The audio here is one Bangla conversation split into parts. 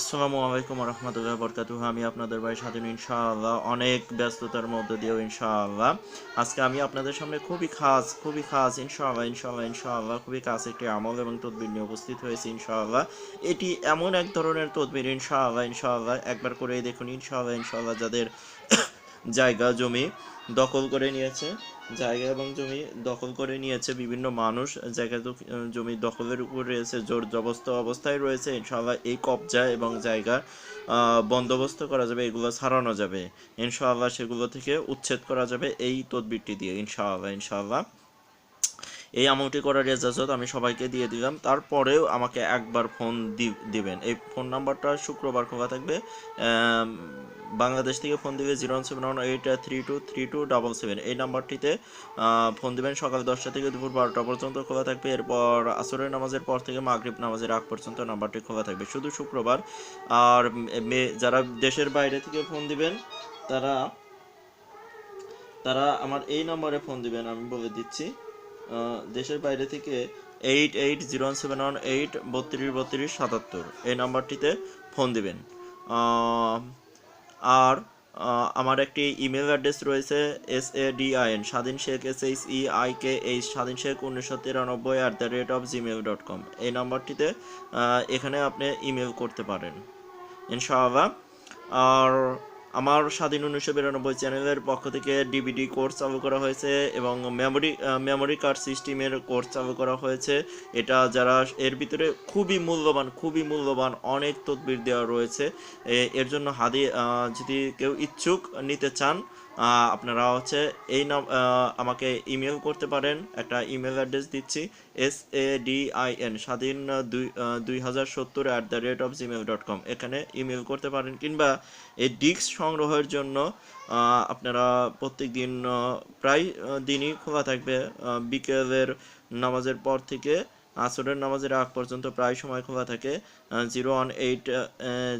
আসসালামু আলাইকুম রহমতুল্লাহ বরকাতুহ। আমি আপনাদের বাড়ির স্বাধীন, ইনশাআল্লাহ। অনেক ব্যস্ততার মধ্যে দিয়েও ইনশাআল্লাহ। আজকে আমি আপনাদের সামনে খুবই খাস খুবই খাস, ইনশাআল্লাহ ইনশাআল্লাহ ইনশাআল্লাহ, খুবই খাস একটি আমল এবং তদবির নিয়ে উপস্থিত হয়েছে, ইনশাআল্লাহ। এটি এমন এক ধরনের তদবির, ইনশাআল্লাহ ইনশাআল্লাহ। একবার করেই দেখুন, ইনশাআল্লাহ ইনশাআল্লাহ, যাদের জায়গা, জমি দখল করে নিয়েছে। জায়গা এবং জমি দখল করে নিয়েছে বিভিন্ন মানুষ। জায়গা, জমি দখলের উপর রয়েছে, জোর জবস্ত অবস্থায় রয়েছে। ইনশাআল্লাহ এই কবজা এবং জায়গা বন্দোবস্ত করা যাবে, এগুলো ছাড়ানো যাবে। ইনশাআল্লাহ সেগুলো থেকে উচ্ছেদ করা যাবে এই তদবিরটি দিয়ে। ইনশাআল্লাহ ইনশাআল্লাহ। এই আমলটি করার এজাজত আমি সবাইকে দিয়ে দিলাম। তারপরেও আমাকে একবার ফোন দিবেন। এই ফোন নাম্বারটা শুক্রবার খোলা থাকবে। বাংলাদেশ থেকে ফোন দিবে zero one seven one eight three two three two double seven এই নাম্বারটিতে ফোন দিবেন। সকাল দশটা থেকে দুপুর বারোটা পর্যন্ত খোলা থাকবে। এরপর আসরের নামাজের পর থেকে মাগরিব নামাজের আগ পর্যন্ত নাম্বারটি খোলা থাকবে। শুধু শুক্রবার। আর যারা দেশের বাইরে থেকে ফোন দিবেন, তারা তারা আমার এই নম্বরে ফোন দিবেন, আমি বলে দিচ্ছি। দেশের বাইরে থেকে eight eight zero one seven one eight বত্রিশ বত্রিশ, সাতাত্তর। এই নাম্বারটিতে ফোন দিবেন। আর আমার একটি ইমেল অ্যাড্রেস রয়েছে S A D I N Swadhin Sheikh S H E I K H Swadhin Sheikh উনিশশো তিরানব্বই at the rate of gmail dot com এই নাম্বারটিতে এখানে আপনি ইমেল করতে পারেন, ইনশাআল্লাহ। আর আমার স্বাধীন উনিশশো বিরানব্বই চ্যানেলের পক্ষ থেকে ডিবিডি কোর্স চালু করা হয়েছে এবং মেমোরি মেমোরি কার্ড সিস্টেমের কোর্স চালু করা হয়েছে। এটা যারা, এর ভিতরে খুবই মূল্যবান খুবই মূল্যবান অনেক তদবির দেওয়া রয়েছে। এর জন্য হাদি যদি কেউ ইচ্ছুক নিতে চান আপনারা হচ্ছে এই নাম আমাকে ইমেল করতে পারেন। একটা ইমেল অ্যাড্রেস দিচ্ছি S A D I N Swadhin দুই দুই হাজার সত্তর at the rate of gmail dot com এখানে ইমেল করতে পারেন কিংবা এই ডিস্ক সংগ্রহের জন্য আপনারা প্রত্যেক দিন প্রায় দিনই খোলা থাকবে বিকেলের নামাজের পর থেকে, আসরের নামাজের আগ পর্যন্ত প্রায় সময় খোলা থাকে zero one eight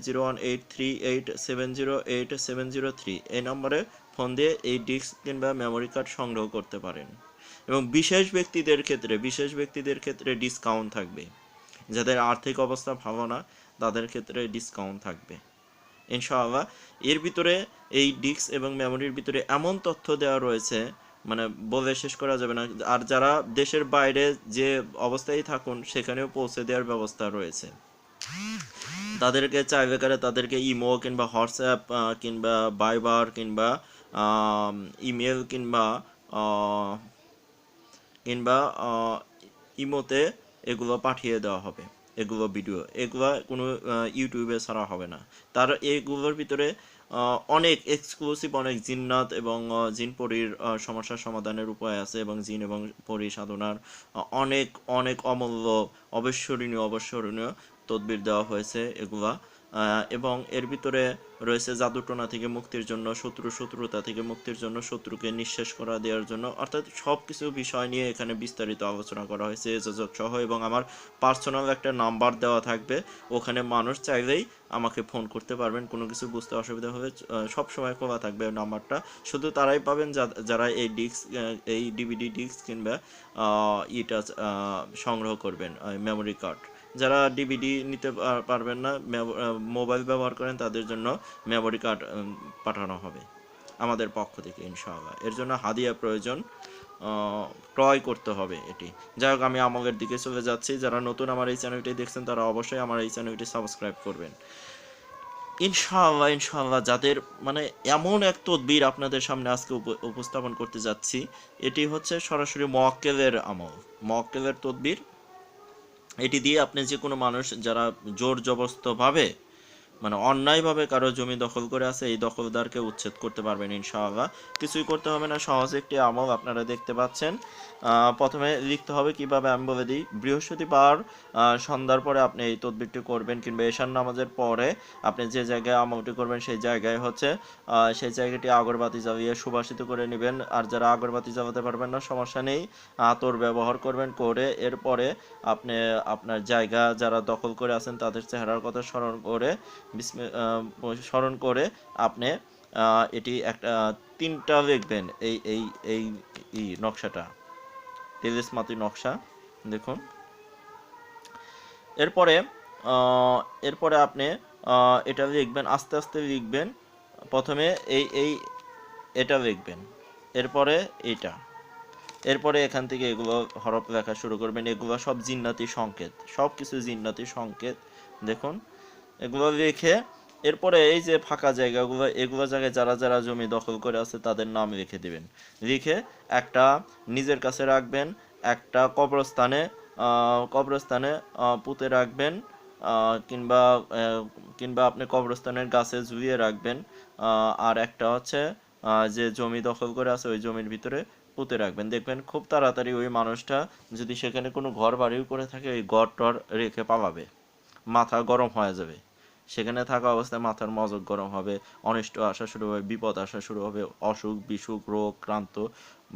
zero one eight three eight seven zero eight seven zero three এই নম্বরে ফোন দিয়ে এই ডিস্ক কিংবা মেমোরি কার্ড সংগ্রহ করতে পারেন। এবং বিশেষ ব্যক্তিদের ক্ষেত্রে, বিশেষ ব্যক্তিদের ক্ষেত্রে ডিসকাউন্ট থাকবে। যাদের আর্থিক অবস্থা ভালো না, তাদের ক্ষেত্রে ডিসকাউন্ট থাকবে। ইনশাআল্লাহ, এর ভিতরে এই ডিস্ক এবং মেমোরির ভিতরে এমন তথ্য দেওয়া রয়েছে মানে বলে শেষ করা যাবে না। আর যারা দেশের বাইরে যে অবস্থায় থাকুন, সেখানেও পৌঁছে দেওয়ার ব্যবস্থা রয়েছে। তাদেরকে চাইবে তাদেরকে ইমো কিংবা হোয়াটসঅ্যাপ কিংবা বাইবার কিংবা ইমেল কিংবা কিংবা ইমোতে এগুলো পাঠিয়ে দেওয়া হবে, এগুলো ভিডিও। এগুলো কোনো ইউটিউবে ছাড়া হবে না। তার এগুলোর ভিতরে অনেক এক্সক্লুসিভ অনেক জিন্নাত এবং জিন পরির সমস্যার সমাধানের উপায় আছে এবং জিন এবং পরি সাধনার অনেক অনেক অমূল্য, অবিস্মরণীয়, অবস্মরণীয় তদবির দেওয়া হয়েছে এগুলা। এবং এর ভিতরে রয়েছে জাদুটনা থেকে মুক্তির জন্য, শত্রু শত্রুতা থেকে মুক্তির জন্য, শত্রুকে নিঃশেষ করা দেওয়ার জন্য। অর্থাৎ সব কিছু বিষয় নিয়ে এখানে বিস্তারিত আলোচনা করা হয়েছে এজাজত সহ, এবং আমার পার্সোনাল একটা নাম্বার দেওয়া থাকবে। ওখানে মানুষ চাইলেই আমাকে ফোন করতে পারবেন, কোনো কিছু বুঝতে অসুবিধা হবে সব সময় খোলা থাকবে নাম্বারটা শুধু তারাই পাবেন যারা এই ডিস্ক এই ডিভিডি ডিস্ক কিংবা ইটা সংগ্রহ করবেন মেমোরি কার্ড যারা ডিভিডি নিতে পার- পারবেন না মোবাইল ব্যবহার করেন, তাদের জন্য মেমোরি কার্ড পাঠানো হবে। আমাদের পক্ষ থেকে, ইনশাআল্লাহ। এর জন্য হাদিয়া প্রয়োজন ক্রয় করতে হবে এটি। যাই হোক, আমি আমলের দিকে চলে যাচ্ছি। যারা নতুন আমার এই চ্যানেলটি দেখছেন, তারা অবশ্যই আমার এই চ্যানেলটি সাবস্ক্রাইব করবেন। ইনশাআল্লাহ ইনশাআল্লাহ, যাদের মানে এমন এক তদবির আপনাদের সামনে আজকে উপ- উপস্থাপন করতে যাচ্ছি, এটি হচ্ছে সরাসরি মক্কেলের আমল। মক্কেলের তদবির এটি দিয়ে আপনি যে কোনো মানুষ যারা জোর জবরদস্তভাবে মানে অন্যায়ভাবে কারও জমি দখল করে আছে, এই দখলদারকে উচ্ছেদ করতে পারবেন ইনশাআল্লাহ। কিছুই করতে হবে না, সহজ একটি আমল আপনারা দেখতে পাচ্ছেন। প্রথমে লিখতে হবে কীভাবে আমি বলে দিই, বৃহস্পতিবার সন্ধ্যার পরে আপনি এই তদবিরটি করবেন কিংবা এশার নামাজের পরে আপনি যে জায়গায় আমলটি করবেন সেই জায়গায় হচ্ছে সেই জায়গাটি আগরবাতি জ্বালিয়ে সুবাসিত করে নেবেন। আর যারা আগরবাতি জ্বালাতে পারবেন না, সমস্যা নেই, আতর ব্যবহার করবেন করে এরপরে আপনি আপনার জায়গা যারা দখল করে আছেন তাদের চেহারার কথা স্মরণ করে স্মরণ করে আপনি এটি একটা, তিনটা লিখবেন এই এই এই নকশাটা। তেলিসমাতি নকশা, দেখুন। এরপরে এরপরে আপনি এটা লিখবেন, আস্তে আস্তে লিখবেন। প্রথমে এই এই, এটা লিখবেন। এরপরে এইটা। এরপরে এখান থেকে এগুলো হরপ লেখা শুরু করবেন। এগুলো সব জিন্নাতি সংকেত সব কিছু জিন্নাতি সংকেত, দেখুন। এগুলো রেখে এরপরে এই যে ফাঁকা জায়গাগুলো এগুলো জায়গায় যারা যারা জমি দখল করে আছে তাদের নাম রেখে দিবেন। লিখে একটা নিজের কাছে রাখবেন, একটা কবরস্থানে কবরস্থানে পুঁতে রাখবেন কিংবা কিংবা আপনি কবরস্থানের গাছে ঝুলিয়ে রাখবেন আর একটা হচ্ছে যে জমি দখল করে আছে ওই জমির ভিতরে পুঁতে রাখবেন। দেখবেন খুব তাড়াতাড়ি ওই মানুষটা যদি সেখানে কোনো ঘর বাড়িও করে থাকে, ওই ঘর টর রেখে পালাবে। মাথা গরম হয়ে যাবে। সেখানে থাকা অবস্থায় মাথার মজক গরম হবে অনিষ্ট আসা শুরু হবে বিপদ আসা শুরু হবে অসুখ বিসুখ রোগ ক্রান্ত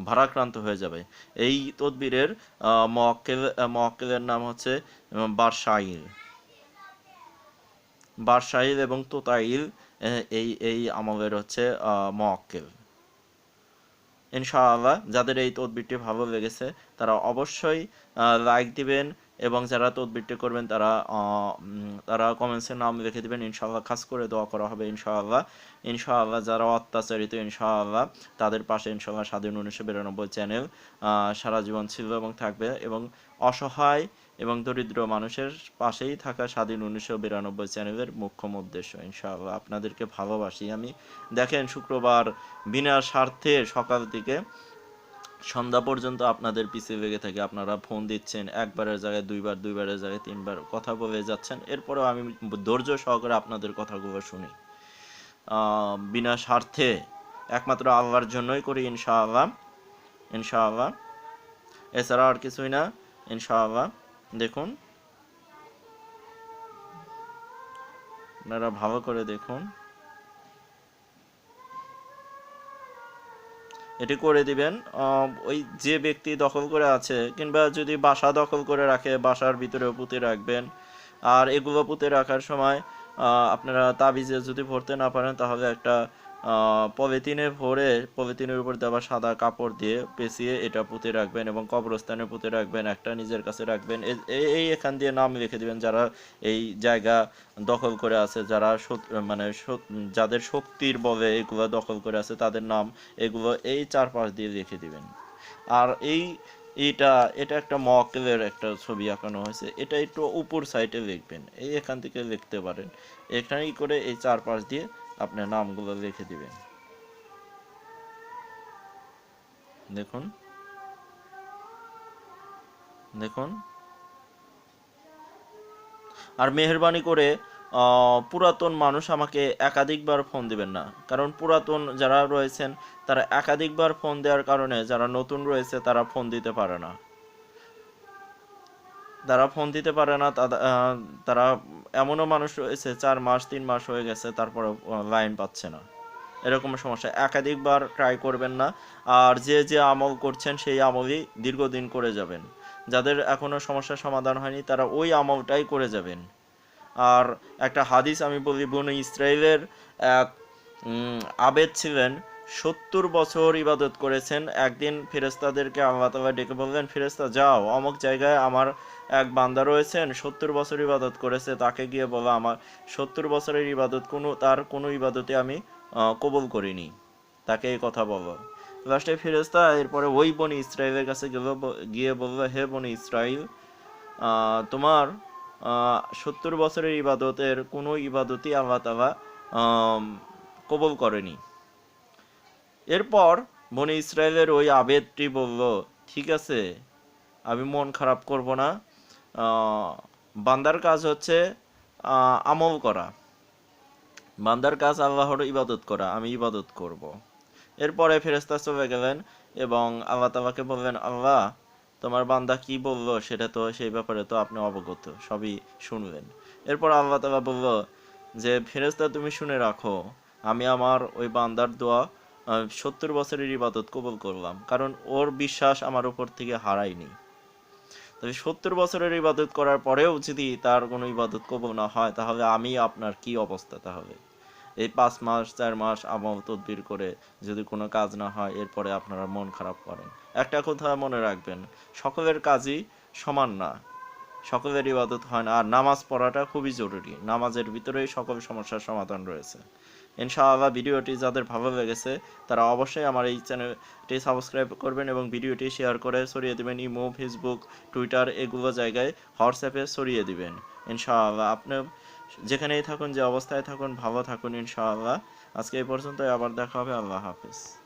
ভারাক্রান্ত হয়ে যাবে। এই তদবিরের মক্কেল মক্কেলের নাম হচ্ছে আহ, বারশাইল বারশাইল এবং তোতাইল এই এই আমলের হচ্ছে মক্কেল। ইনশাআল্লাহ যাদের এই তদবিরটি ভালো লেগেছে তারা অবশ্যই লাইক দিবেন এবং যারা তদবিরটি করবেন তারা তারা কমেন্টসে নাম লিখে দেবেন, ইনশাআল্লাহ খাস করে দোয়া করা হবে, ইনশাআল্লাহ। ইনশাআল্লাহ যারা অত্যাচারিত, ইনশাআল্লাহ তাদের পাশে ইনশাআল্লাহ স্বাধীন উনিশশো বিরানব্বই চ্যানেল সারা জীবন ছিল এবং থাকবে এবং অসহায় এবং দরিদ্র মানুষের পাশেই থাকা স্বাধীন উনিশশো বিরানব্বই চ্যানেলের মুখ্যম উদ্দেশ্য, ইনশাআল্লাহ। আপনাদেরকে ভালোবাসি আমি। দেখেন শুক্রবার বিনা স্বার্থে সকাল থেকে সন্ধ্যা পর্যন্ত আপনাদের পিছিয়ে লেগে থাকে আপনারা ফোন দিচ্ছেন, একবারের জায়গায়, দুইবার, দুইবারের জায়গায়, তিনবার কথা বলে যাচ্ছেন। এরপরেও আমি ধৈর্য সহকারে আপনাদের কথাগুলো শুনি। বিনা স্বার্থে একমাত্র আল্লাহর জন্যই করি ইনশাআল্লাহ। ইনশাআল্লাহ। এছাড়া আর কিছুই না। ইনশাআল্লাহ। দেখুন। আপনারা ভালো করে দেখুন। এটি করে দিবেন ওই যে ব্যক্তি দখল করে আছে, কিংবা যদি বাসা দখল করে রাখে, বাসার ভিতরে পুঁতে রাখবেন। আর এগুলো পুঁতে রাখার সময় আপনারা তাবিজে যদি ভরতে না পারেন, তাহলে একটা পলিথিনে ভরে, পলিথিনের উপর দেওয়া সাদা কাপড় দিয়ে পেঁচিয়ে এটা পুঁতে রাখবেন এবং কবরস্থানে পুঁতে রাখবেন, একটা নিজের কাছে রাখবেন। এই এখান দিয়ে নাম লিখে দিবেন যারা এই জায়গা দখল করে আছে, যারা মানে যাদের শক্তির বলে এগুলো দখল করে আছে, তাদের নাম এগুলো এই চারপাশ দিয়ে লিখে দিবেন। আর এই এটা এটা একটা মক্কেলের একটা ছবি আঁকানো হয়েছে, এটা একটু উপর সাইডে লিখবেন, এই এখান থেকে লিখতে পারেন। এখানেই করে এই চারপাশ দিয়ে আপনার নামগুলো লিখে দিবেন। দেখুন। দেখুন। আর মেহরবানি করে পুরাতন মানুষ আমাকে একাধিকবার ফোন দিবেন না। কারণ পুরাতন যারা রয়েছেন, তারা একাধিকবার ফোন দেওয়ার কারণে যারা নতুন রয়েছে, তারা ফোন দিতে পারে না। তারা ফোন দিতে পারে না তারা এমনও মানুষ রয়েছে, চার মাস, তিন মাস হয়ে গেছে তারপরে লাইন পাচ্ছে না। এরকম সমস্যা। একাধিকবার ট্রাই করবেন না, আর যে যে আমল করছেন, সেই আমলই দীর্ঘদিন করে যাবেন। যাদের এখনও সমস্যার সমাধান হয়নি, তারা ওই আমলটাই করে যাবেন। আর একটা হাদিস আমি বলি, বনু ইসরায়েলের এক আবেদ ছিলেন, সত্তর বছর ইবাদত করেছেন, একদিন ফেরেস্তাদেরকে আল্লাহ তাআলা ডেকে বললেন ফেরেস্তা যাও, অমুক জায়গায় আমার এক বান্দা রয়েছেন, সত্তর বছর ইবাদত করেছে, তাকে গিয়ে বলো আমার সত্তর বছরের ইবাদত কোনো, তার কোনো ইবাদতে আমি কবুল করিনি। তাকে এই কথা বলো লাস্টে ফেরেস্তা এরপরে ওই বনি ইসরায়েলের কাছে গেল গিয়ে বলল, হে বনি ইসরায়েল তোমার সত্তর বছরের ইবাদতের কোনো ইবাদতই আল্লাহ তালা কবুল করেনি। এরপর বনি ইসরায়েলের ওই আবেদটি বলল, ঠিক আছে, আমি মন খারাপ করব না বান্দার কাজ হচ্ছে আমল করা। বান্দার কাজ আল্লাহর ইবাদত করা, আমি ইবাদত করব। এরপরে ফেরেস্তা চলে গেলেন এবং আল্লাহ তালাকে বললেন, আল্লাহ, তোমার বান্দা কি বলল সেটা তো, সেই ব্যাপারে তো আপনি অবগত, সবই শুনলেন। এরপর আল্লাহ তালা বলল, যে ফেরেস্তা তুমি শুনে রাখো, আমি আমার ওই বান্দার দোয়া সত্তর বছরের ইবাদত কবল করলাম, কারণ ওর বিশ্বাস আমার উপর থেকে হারায়নি। তবে সত্তর বছরের ইবাদত করার পরেও যদি তার কোনো ইবাদত কবুল না হয়, তাহলে আমি আপনার কি অবস্থা তাহলে? এই পাঁচ মাস, চার মাস আমল তদবির করে যদি কোনো কাজ না হয়, এরপরে আপনারা মন খারাপ করেন। একটা কথা মনে রাখবেন, সকলের কাজই সমান না। সকলের ইবাদত হয় না। আর নামাজ পড়াটা খুবই জরুরি। নামাজের ভিতরেই সকল সমস্যার সমাধান রয়েছে। ইনশাআল্লাহ ভিডিওটি যাদের ভালো লেগেছে, তারা অবশ্যই আমার এই চ্যানেলটি সাবস্ক্রাইব করবেন এবং ভিডিওটি শেয়ার করে ছড়িয়ে দেবেন ইমো, ফেসবুক, টুইটার এগুলো জায়গায় হোয়াটসঅ্যাপে ছড়িয়ে দিবেন। ইনশাআল্লাহ আপনি যেখানেই থাকুন, যে অবস্থায় থাকুন, ভালো থাকুন ইনশাআল্লাহ। আজকে এই পর্যন্তই, আবার দেখা হবে। আল্লাহ হাফিজ।